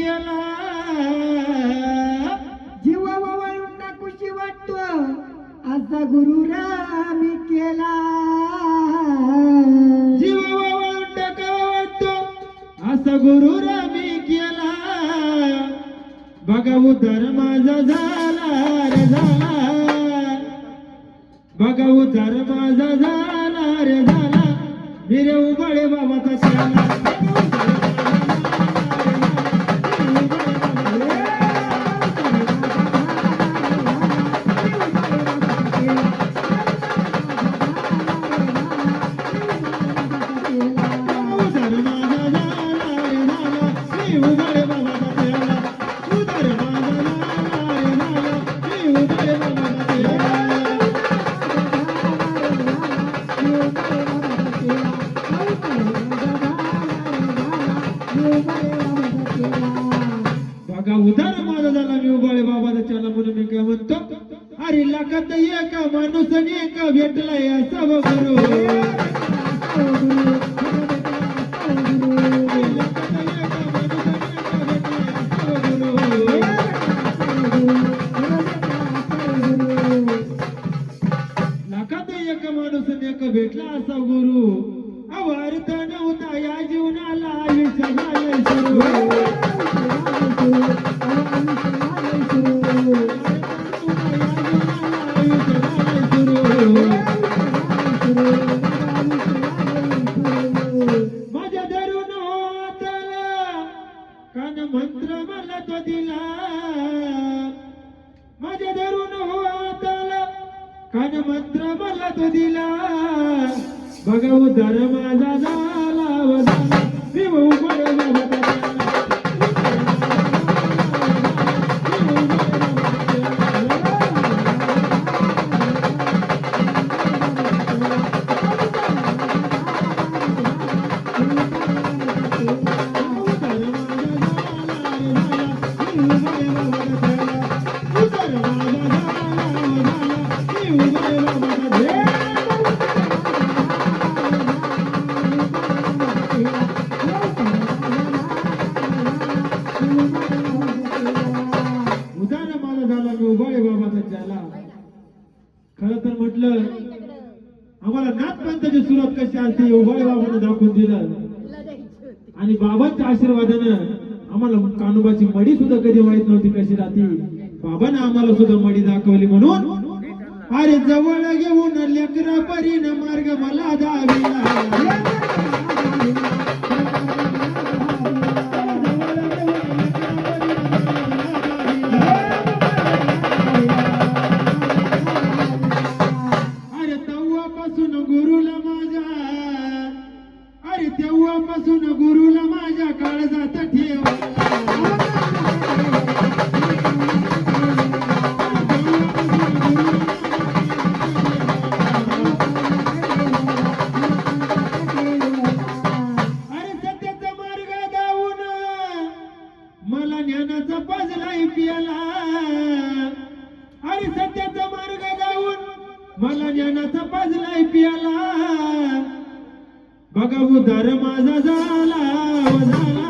केला जीवा वळून टाकूशी वाटतो. असा गुरु रामी केला. जीव वळून टाकावा वाटतो? असा गुरु रामी केला. बघा उद्धार माझा झाला रे झाला. बघा उद्धार माझा झाला रे झाला. मी रे बाबा बाबाचा बघा उदार माझा झाला मी उबाळे बाबाचा चला म्हणून मी काय म्हणतो अरे लाखात एका माणूस आणि एका भेटला या सब गुरु अरे एका एका भेटला एक माणूस एक भेटला असा गुरु अवार्थ नव्हता या जीवनाला आयुष्य सुरू मला दिला. माझ्या धरून होतला कान मंत्र मला तो दिला. बघा उदर माझा झाला मी उघड माझा झाला मी खर तर म्हटलं आम्हाला नाथपंथाची सुरुवात कशी असते उभाळे बाबानं दाखवून दिलं. आणि बाबांच्या आशीर्वादानं आम्हाला कानोबाची मडी सुद्धा कधी माहीत नव्हती कशी राहते. बाबांना आम्हाला सुद्धा मडी दाखवली म्हणून अरे जवळ घेऊन लेकरा परीन मार्ग मला दाविला तेव्हापासून गुरुला माझ्या अरे तेव्हापासून गुरुला माझ्या काळजात ठेव पियाला अरे सत्याचा मार्ग जाऊन मला ज्ञानाचा पाजलाय पियाला. बघा उधार माझा झाला झाला.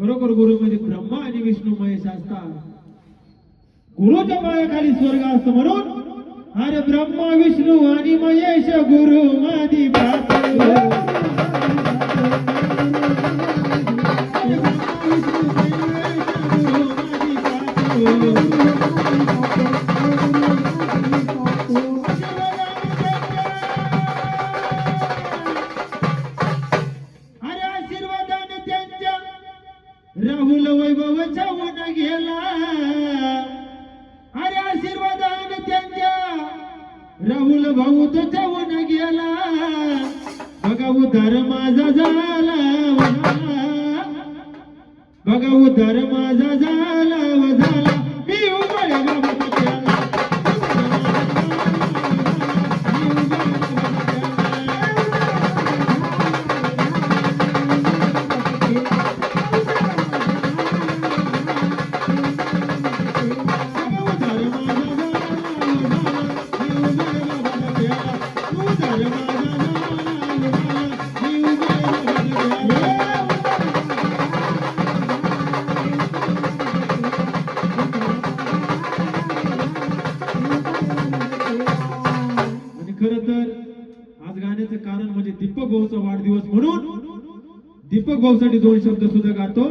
खरोखर गुरु म्हणजे ब्रह्मा आणि विष्णू महेश असतात गुरुच्या मायाखाली स्वर्ग असत म्हणून अरे ब्रह्मा विष्णू आणि महेश गुरु मादी Thank you. भाऊ तो चावून गेला बघा उधार माझा झाला वधाला. बघा उधार माझा झाला झाला कारण म्हणजे दीपक भाऊचा वाढदिवस म्हणून दीपक भाऊसाठी दोन शब्द सुद्धा गातो.